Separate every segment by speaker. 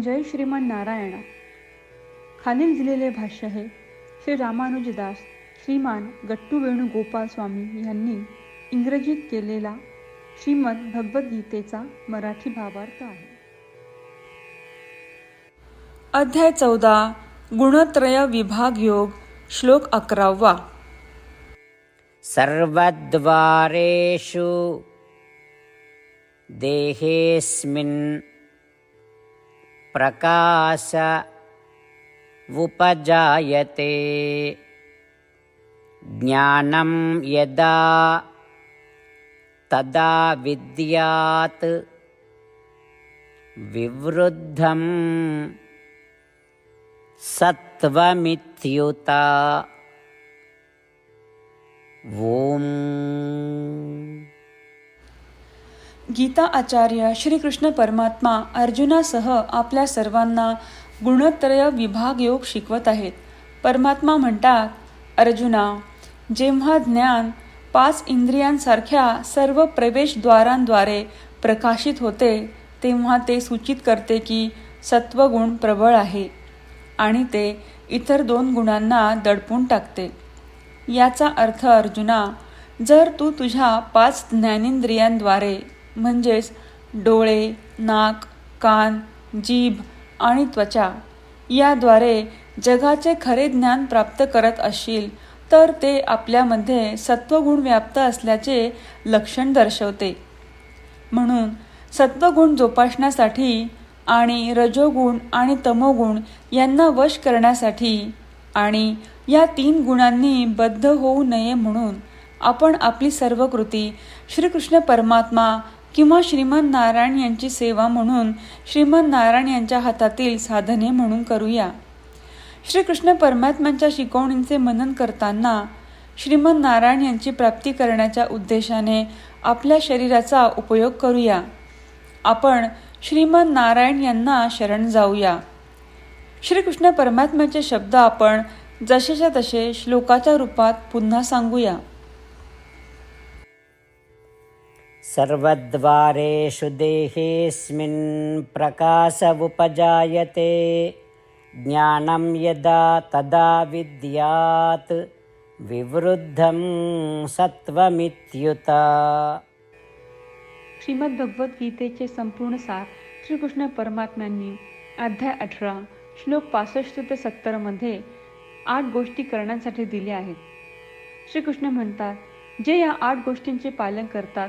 Speaker 1: जय श्रीमान नारायणा. खालील दिलेले भाष्य हे श्री रामानुजदास श्रीमान गट्टू वेणुगोपाल स्वामी यांनी इंग्रजीत केलेला श्रीमद भगवद्गीतेचा मराठी भावार्थ आहे. अध्याय चौदा गुणत्रय विभाग योग श्लोक अकरावा.
Speaker 2: सर्वद्वारेषु देहेऽस्मिन् प्रकाश उपजायते। ज्ञानं यदा तदा विद्यात् विवृद्धं सत्त्वमित्युता। ॐ
Speaker 1: गीता आचार्य श्रीकृष्ण परमात्मा अर्जुनासह आपल्या सर्वांना गुणत्रय विभाग योग शिकवत आहेत. परमात्मा म्हणतात अर्जुना जेव्हा ज्ञान पाच इंद्रियांसारख्या सर्व प्रवेशद्वारांद्वारे प्रकाशित होते तेव्हा ते सूचित करते की सत्वगुण प्रबळ आहे आणि ते इतर दोन गुणांना दडपून टाकते. याचा अर्थ अर्जुना जर तू तुझ्या पाच ज्ञानेंद्रियांद्वारे म्हणजेच डोळे नाक कान जीभ आणि त्वचा याद्वारे जगाचे खरे ज्ञान प्राप्त करत असशील तर ते आपल्यामध्ये सत्वगुण व्याप्त असल्याचे लक्षण दर्शवते. म्हणून सत्वगुण जोपासण्यासाठी आणि रजोगुण आणि तमोगुण यांना वश करण्यासाठी आणि या तीन गुणांनी बद्ध होऊ नये म्हणून आपण आपली सर्व कृती श्रीकृष्ण परमात्मा किंवा श्रीमंत नारायण यांची सेवा म्हणून श्रीमंत नारायण यांच्या हातातील साधने म्हणून करूया. श्रीकृष्ण परमात्म्यांच्या शिकवणींचे मनन करताना श्रीमंत नारायण यांची प्राप्ती करण्याच्या उद्देशाने आपल्या शरीराचा उपयोग करूया. आपण श्रीमंत नारायण यांना शरण जाऊया. श्रीकृष्ण परमात्म्याचे शब्द आपण जसेच्या तसे श्लोकाच्या रूपात पुन्हा सांगूया.
Speaker 2: सर्वद्वारेषु देहेऽस्मिन् प्रकाश उपजायते ज्ञानं यदा तदा विद्यात् विवृद्धं सत्त्वमित्युत।
Speaker 1: श्रीमद्भगवद्गीतेचे संपूर्ण सार श्रीकृष्ण परमात्म्यांनी अध्याय अठरा श्लोक पासष्ट ते सत्तरमध्ये आठ गोष्टी करण्यासाठी दिल्या आहेत. श्रीकृष्ण म्हणतात जे या आठ गोष्टींचे पालन करतात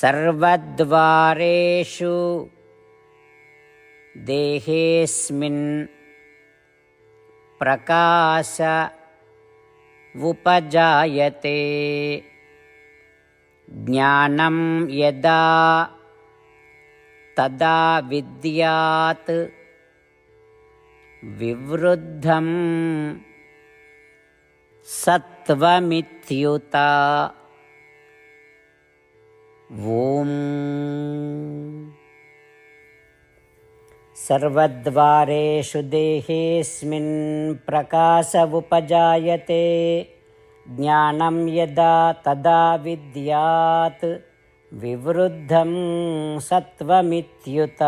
Speaker 2: सर्वद्वारेषु देहेऽस्मिन् प्रकाश उपजायते। ज्ञानं यदा तदा विद्यात् विवृद्धं सत्त्वमित्युता ॐ सर्वद्वारेषु देहेऽस्मिन् प्रकाश उपजायते ज्ञानं यदा तदा विद्यात् विवृद्धं सत्त्वमित्युत